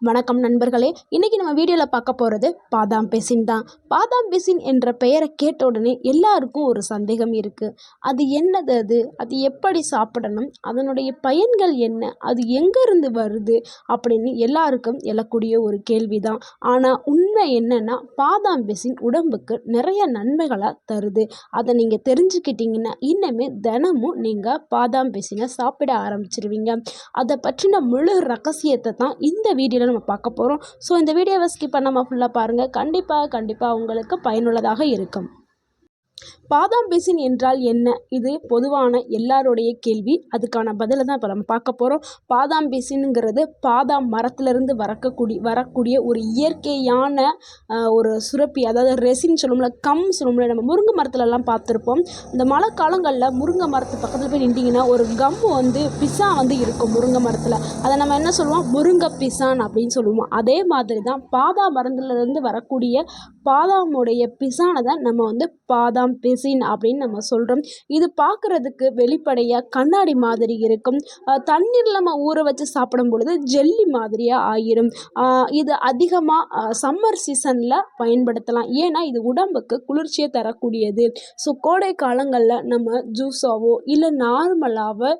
வணக்கம் நண்பர்களே. இன்றைக்கி நம்ம வீடியோவில் பார்க்க போகிறது பாதாம் பிசின் தான். பாதாம் பிசின் என்ற பெயரை கேட்ட உடனே எல்லாருக்கும் ஒரு சந்தேகம் இருக்குது அது என்னது அது? அது எப்படி சாப்பிடணும்? அதனுடைய பயன்கள் என்ன? அது எங்கேருந்து வருது? அப்படின்னு எல்லாருக்கும் எழக்கூடிய ஒரு கேள்வி தான் ஆனால் உண்மை என்னென்னா பாதாம் பிசின் உடம்புக்கு நிறைய நன்மைகளாக தருது. அதை நீங்கள் தெரிஞ்சுக்கிட்டீங்கன்னா இன்னுமே தினமும் நீங்கள் பாதாம் பிசினை சாப்பிட ஆரம்பிச்சிருவீங்க. அதை பற்றின முழு ரகசியத்தை தான் இந்த வீடியோவில் நம்ம பார்க்க போகிறோம் ஸோ இந்த வீடியோவை ஸ்கிப் பண்ணாமல் ஃபுல்லாக பாருங்கள் கண்டிப்பாக கண்டிப்பாக உங்களுக்கு பயனுள்ளதாக இருக்கும். பாதாம் பேசின் என்றால் என்ன? இது பொதுவான எல்லாருடைய கேள்வி. அதுக்கான பதிலை தான் இப்போ நம்ம பார்க்க போகிறோம் பாதாம் பிசின்ங்கிறது பாதாம் மரத்துலேருந்து வரக்கூடிய வரக்கூடிய ஒரு இயற்கையான ஒரு சுரப்பி அதாவது ரெசின் சொல்லும்ல கம் சொல்லும்ல நம்ம முருங்கை மரத்துலலாம் பார்த்துருப்போம். இந்த மழை காலங்களில் முருங்கை மரத்து பக்கத்தில் போய் நின்றிங்கன்னா ஒரு கம் வந்து பிசா வந்து இருக்கும் முருங்கை மரத்தில். அதை நம்ம என்ன சொல்லுவோம்? முருங்கை பிசான் அப்படின்னு சொல்லுவோம். அதே மாதிரி தான் பாதாம் மரத்துலேருந்து வரக்கூடிய பாதாமுடைய பிசானை தான் நம்ம வந்து பாதாம் பிசின் அப்படின்னு நம்ம சொல்கிறோம் இது பார்க்குறதுக்கு வெளிப்படையாக கண்ணாடி மாதிரி இருக்கும். தண்ணீரில் நம்ம ஊற வச்சு சாப்பிடும் பொழுது ஜெல்லி மாதிரியாக ஆயிரும். இது அதிகமாக சம்மர் சீசனில் பயன்படுத்தலாம். ஏன்னா இது உடம்புக்கு குளிர்ச்சியை தரக்கூடியது. ஸோ கோடை காலங்களில் நம்ம ஜூஸாவோ இல்லை நார்மலாகவோ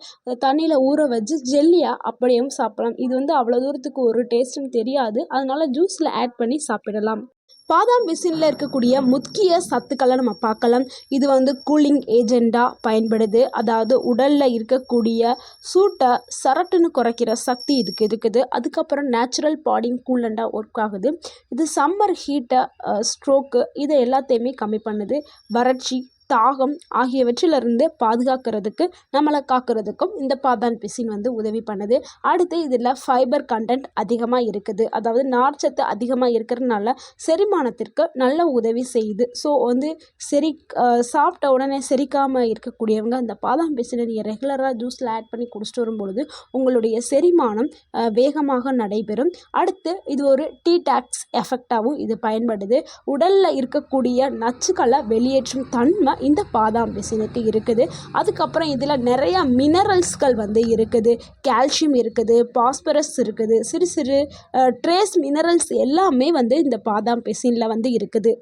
தண்ணியில் ஊற வச்சு ஜெல்லியாக அப்படியும் சாப்பிடலாம். இது வந்து அவ்வளோ தூரத்துக்கு ஒரு டேஸ்ட்டும் தெரியாது. அதனால ஜூஸில் ஆட் பண்ணி சாப்பிடலாம். பாதாம் மிஷினில் இருக்கக்கூடிய முக்கிய சத்துக்களை நம்ம பார்க்கலாம். இது வந்து கூலிங் ஏஜெண்டாக பயன்படுது. அதாவது உடலில் இருக்கக்கூடிய சூட்டை சரட்டுன்னு குறைக்கிற சக்தி இதுக்கு இருக்குது. அதுக்கப்புறம் நேச்சுரல் பாடிங் கூலண்டாக ஒர்க் ஆகுது. இது சம்மர் ஹீட்டை ஸ்ட்ரோக்கு இதை எல்லாத்தையுமே கம்மி பண்ணுது. வறட்சி தாகம் ஆகியவற்றிலிருந்து பாதுகாக்கிறதுக்கு நம்மளை காக்கிறதுக்கும் இந்த பாதான் பிசின் வந்து உதவி பண்ணுது. அடுத்து இதில் ஃபைபர் கண்டென்ட் அதிகமாக இருக்குது. அதாவது நார்ச்சத்து அதிகமாக இருக்கிறதுனால செரிமானத்திற்கு நல்ல உதவி செய்யுது. ஸோ வந்து செரி சாப்பிட்ட உடனே செரிக்காமல் இருக்கக்கூடியவங்க இந்த பாதாம் பிசினை நீங்கள் ரெகுலராக ஜூஸில் ஆட் பண்ணி குடிச்சிட்டு வரும்பொழுது உங்களுடைய செரிமானம் வேகமாக நடைபெறும். அடுத்து இது ஒரு டீ டாக்ஸ் எஃபெக்டாகவும் இது பயன்படுது. உடலில் இருக்கக்கூடிய நச்சுக்களை வெளியேற்றும் தன்மை இந்த பாதாம் பிசினுக்கு இருக்குது. அதுக்கப்புறம் இதில் நிறையா மினரல்ஸ்கள் வந்து இருக்குது. கால்சியம் இருக்குது பாஸ்பரஸ் இருக்குது சிறு சிறு ட்ரேஸ் மினரல்ஸ் எல்லாமே வந்து இந்த பாதாம் பிசினில் வந்து இருக்குது.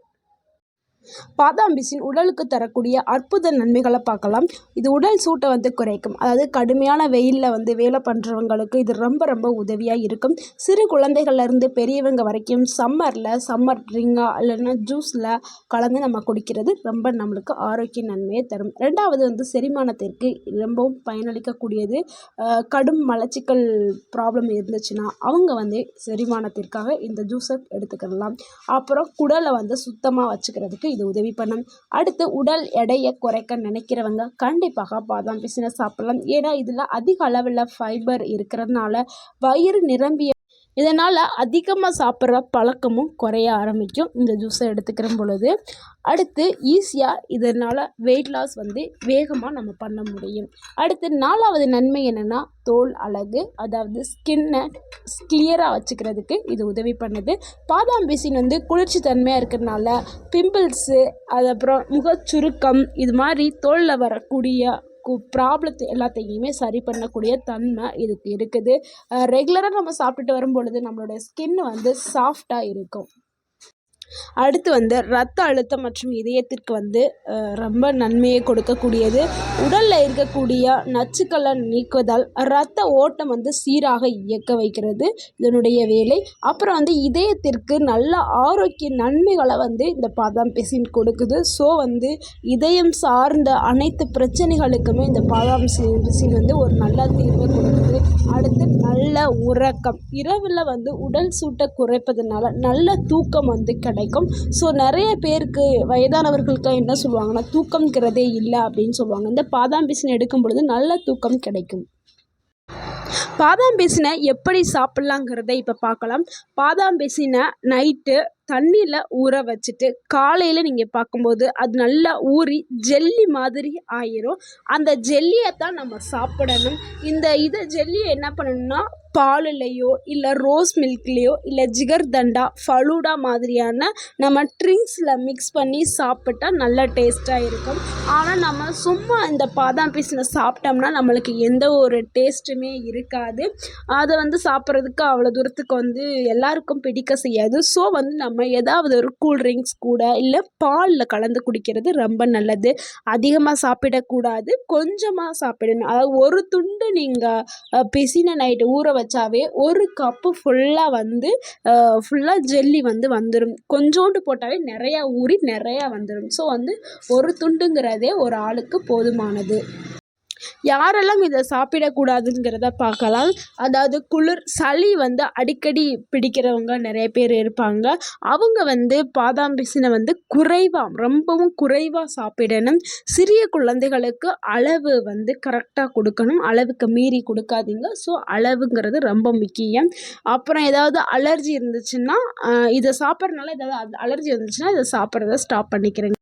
பாதாம்பிசின் உடலுக்கு தரக்கூடிய அற்புத நன்மைகளை பார்க்கலாம். இது உடல் சூட்டை வந்து குறைக்கும். அதாவது கடுமையான வெயிலில் வந்து வேலை பண்ணுறவங்களுக்கு இது ரொம்ப ரொம்ப உதவியாக இருக்கும். சிறு குழந்தைகள்லேருந்து பெரியவங்க வரைக்கும் சம்மரில் சம்மர் ட்ரிங்காக இல்லைன்னா ஜூஸில் கலந்து நம்ம குடிக்கிறது ரொம்ப நம்மளுக்கு ஆரோக்கிய நன்மையை தரும். ரெண்டாவது வந்து செரிமானத்திற்கு ரொம்பவும் பயனளிக்கக்கூடியது கடும் மலச்சிக்கல் ப்ராப்ளம் இருந்துச்சுன்னா அவங்க வந்து செரிமானத்திற்காக இந்த ஜூஸை எடுத்துக்கிடலாம் அப்புறம் குடலை வந்து சுத்தமாக வச்சுக்கிறதுக்கு இது உதவி பண்ணும். அடுத்து உடல் எடையை குறைக்க நினைக்கிறவங்க கண்டிப்பாக பாதாம் பிசினை சாப்பிடலாம். ஏன்னா இதில் அதிக அளவில் ஃபைபர் இருக்கிறதுனால வயிறு நிரம்பிய இதனால் அதிகமாக சாப்பிட்ற பழக்கமும் குறைய ஆரம்பிக்கும். இந்த ஜூஸை எடுத்துக்கிற பொழுது அடுத்து ஈஸியாக இதனால் வெயிட் லாஸ் வந்து வேகமாக நம்ம பண்ண முடியும். அடுத்து நாலாவது நன்மை என்னென்னா தோல் அழகு அதாவது ஸ்கின்னை கிளியராக வச்சுக்கிறதுக்கு இது உதவி பண்ணுது. பாதாம் பிசின் வந்து குளிர்ச்சி தன்மையாக இருக்கிறதுனால பிம்பிள்ஸு அது அப்புறம் முகச்சுருக்கம் இது மாதிரி தோலில் வரக்கூடிய ப்ராப்ளத்தை எல்லாத்தையுமே சரி பண்ணக்கூடிய தன்மை இதுக்கு இருக்குது. ரெகுலராக நம்ம சாப்பிட்டுட்டு வரும் பொழுது நம்மளோட ஸ்கின் வந்து சாஃப்டாக இருக்கும். அடுத்து வந்து ரத்த அழுத்தம் மற்றும் இதயத்திற்கு வந்து ரொம்ப நன்மையை கொடுக்கக்கூடியது. உடலில் இருக்கக்கூடிய நச்சுக்களை நீக்குவதால் ரத்த ஓட்டம் வந்து சீராக இயக்க வைக்கிறது. இதனுடைய வேலை. அப்புறம் வந்து இதயத்திற்கு நல்ல ஆரோக்கிய நன்மைகளை வந்து இந்த பாதாம் பிசின் கொடுக்குது. ஸோ வந்து இதயம் சார்ந்த அனைத்து பிரச்சனைகளுக்குமே இந்த பாதாம் பிசின் வந்து ஒரு நல்ல தீர்வை கொடுக்குது. அடுத்து நல்ல உறக்கம். இரவில் வந்து உடல் சூட்டை குறைப்பதனால நல்ல தூக்கம் வந்து கிடைக்கும். ஸோ நிறைய பேருக்கு வயதானவர்களுக்கு என்ன சொல்லுவாங்கன்னா தூக்கம்ங்கிறதே இல்லை அப்படின்னு சொல்லுவாங்க. இந்த பாதாம் பிசின் எடுக்கும் பொழுது நல்ல தூக்கம் கிடைக்கும். பாதாம் பிசினை எப்படி சாப்பிட்லாங்கிறத இப்போ பார்க்கலாம். பாதாம் பிசினை நைட்டு தண்ணியில் ஊற வச்சுட்டு காலையில் நீங்கள் பார்க்கும்போது அது நல்லா ஊறி ஜெல்லி மாதிரி ஆயிரும். அந்த ஜெல்லியை தான் நம்ம சாப்பிடணும். இந்த இதை ஜெல்லியை என்ன பண்ணணும்னா பாலுலேயோ இல்லை ரோஸ் மில்க்லேயோ இல்லை ஜிகர்தண்டா ஃபலூடா மாதிரியான நம்ம ட்ரிங்க்ஸில் மிக்ஸ் பண்ணி சாப்பிட்டா நல்ல டேஸ்ட்டாக இருக்கும். ஆனால் நம்ம சும்மா இந்த பாதாம் பீஸில் சாப்பிட்டோம்னா நம்மளுக்கு எந்த ஒரு டேஸ்ட்டுமே இருக்காது. அதை வந்து சாப்பிட்றதுக்கு அவ்வளோ தூரத்துக்கு வந்து எல்லாருக்கும் பிடிக்க செய்யாது. ஸோ வந்து நம்ம ஏதாவது ஒரு கூல் ட்ரிங்க்ஸ் கூட இல்லை பாலில் கலந்து குடிக்கிறது ரொம்ப நல்லது. அதிகமாக சாப்பிடக்கூடாது. கொஞ்சமாக சாப்பிடணும். அதாவது ஒரு துண்டு நீங்கள் பிசின நைட்டு ஊற வச்சாவே ஒரு கப்பு ஃபுல்லாக வந்து ஃபுல்லாக ஜெல்லி வந்து வந்துடும் கொஞ்சோண்டு போட்டாவே நிறையா ஊறி நிறையா வந்துடும் ஸோ வந்து ஒரு துண்டுங்கிறதே ஒரு ஆளுக்கு போதுமானது. யாரெல்லாம் இதை சாப்பிடக்கூடாதுங்கிறத பார்க்கலாம். அதாவது குளிர் சளி வந்து அடிக்கடி பிடிக்கிறவங்க நிறைய பேர் இருப்பாங்க. அவங்க வந்து பாதாம் பிசினை வந்து குறைவாக ரொம்பவும் குறைவாக சாப்பிடணும். சிறிய குழந்தைகளுக்கு அளவு வந்து கரெக்டாக கொடுக்கணும். அளவுக்கு மீறி கொடுக்காதீங்க. ஸோ அளவுங்கிறது ரொம்ப முக்கியம். அப்புறம் ஏதாவது அலர்ஜி இருந்துச்சுன்னா இதை சாப்பிட்றதுனால ஏதாவது அலர்ஜி இருந்துச்சுன்னா இதை சாப்பிட்றத ஸ்டாப் பண்ணிக்கிறேங்க.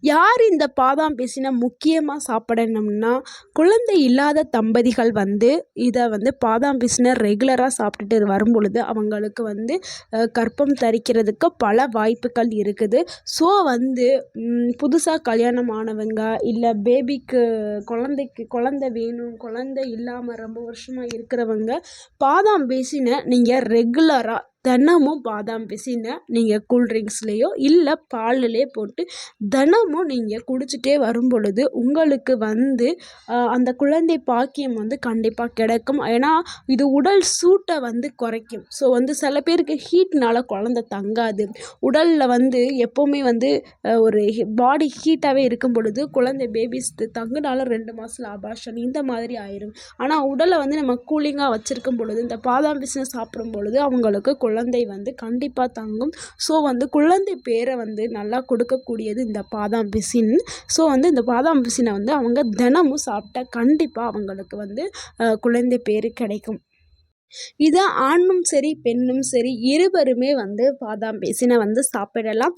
யார் இந்த பாதாம் பிசினை முக்கியமாக சாப்பிடணும்னா குழந்தை இல்லாத தம்பதிகள் வந்து இதை வந்து பாதாம் பிசினை ரெகுலராக சாப்பிட்டுட்டு வரும் பொழுது அவங்களுக்கு வந்து கர்ப்பம் தரிக்கிறதுக்கு பல வாய்ப்புகள் இருக்குது. ஸோ வந்து புதுசாக கல்யாணம் ஆனவங்க இல்லை பேபிக்கு குழந்தைக்கு குழந்தை வேணும் குழந்தை இல்லாமல் ரொம்ப வருஷமாக இருக்கிறவங்க பாதாம் பிசினை நீங்கள் ரெகுலராக தினமும் பாதாம் பிசினை நீங்கள் கூல்ட்ரிங்க்ஸ்லேயோ இல்லை பால்லையோ போட்டு தினமும் நீங்கள் குடிச்சிட்டே வரும் பொழுது உங்களுக்கு வந்து அந்த குழந்தை பாக்கியம் வந்து கண்டிப்பாக கிடைக்கும். ஏன்னா இது உடல் சூட்டை வந்து குறைக்கும். ஸோ வந்து சில பேருக்கு ஹீட்னால் குழந்த தங்காது. உடலில் வந்து எப்போவுமே வந்து ஒரு பாடி ஹீட்டாகவே இருக்கும் பொழுது குழந்தை பேபிஸ் தங்குனாலும் ரெண்டு மாதத்தில் அபாஷன் இந்த மாதிரி ஆயிரும். ஆனால் உடலை வந்து நம்ம கூலிங்காக வச்சுருக்கும் பொழுது இந்த பாதாம் பிசினை சாப்பிடும் பொழுது அவங்களுக்கு குழந்தை குழந்தை வந்து கண்டிப்பாக தங்கும். ஸோ வந்து குழந்தை பேரை வந்து நல்லா கொடுக்கக்கூடியது இந்த பாதாம் பிசின். ஸோ வந்து இந்த பாதாம் பிசினை வந்து அவங்க தினமும் சாப்பிட்டா கண்டிப்பாக அவங்களுக்கு வந்து குழந்தை பேர் கிடைக்கும். இதை ஆணும் சரி பெண்ணும் சரி இருவருமே வந்து பாதாம் பேசினை வந்து சாப்பிடலாம்.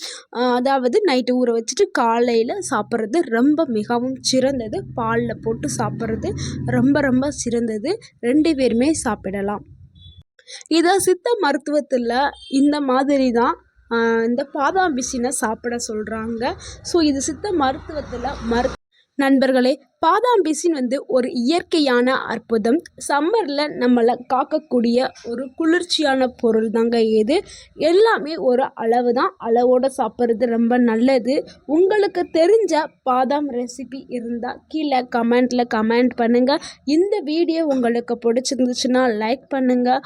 அதாவது நைட்டு ஊற வச்சுட்டு காலையில் சாப்பிட்றது ரொம்ப மிகவும் சிறந்தது. பாலில் போட்டு சாப்பிட்றது ரொம்ப ரொம்ப சிறந்தது. ரெண்டு பேருமே சாப்பிடலாம். இதை சித்த மருத்துவத்தில் இந்த மாதிரி தான் இந்த பாதாம் பிசினை சாப்பிட சொல்கிறாங்க ஸோ இது சித்த மருத்துவத்தில் மரு நண்பர்களே பாதாம் பிசின் வந்து ஒரு இயற்கையான அற்புதம். சம்மரில் நம்மளை காக்கக்கூடிய ஒரு குளிர்ச்சியான பொருள் தாங்க இது. எல்லாமே ஒரு அளவு தான். அளவோடு சாப்பிட்றது ரொம்ப நல்லது. உங்களுக்கு தெரிஞ்ச பாதாம் ரெசிபி இருந்தால் கீழே கமெண்ட்டில் கமெண்ட் பண்ணுங்கள் இந்த வீடியோ உங்களுக்கு பிடிச்சிருந்துச்சுன்னா லைக் பண்ணுங்கள்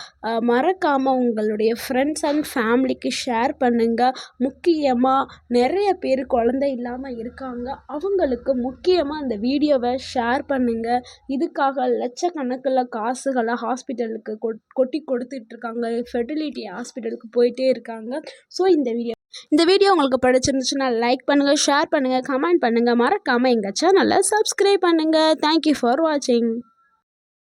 மறக்காமல் உங்களுடைய ஃப்ரெண்ட்ஸ் அண்ட் ஃபேமிலிக்கு ஷேர் பண்ணுங்கள் முக்கியமாக நிறைய பேர் குழந்தை இல்லாமல் இருக்காங்க. அவங்களுக்கு முக்கியமாக அந்த வீடியோ வீடியோவை ஷேர் பண்ணுங்கள் இதுக்காக லட்சக்கணக்கில் காசுகளை ஹாஸ்பிட்டலுக்கு கொட்டி கொடுத்துட்ருக்காங்க. ஃபெர்டிலிட்டி ஹாஸ்பிட்டலுக்கு போயிட்டே இருக்காங்க. ஸோ இந்த வீடியோ இந்த வீடியோ உங்களுக்கு பிடிச்சிருந்துச்சுன்னா லைக் பண்ணுங்கள் ஷேர் பண்ணுங்கள் கமெண்ட் பண்ணுங்கள் மறக்காமல் எங்கள் சேனலை சப்ஸ்கிரைப் பண்ணுங்கள் தேங்க்யூ ஃபார் வாட்சிங்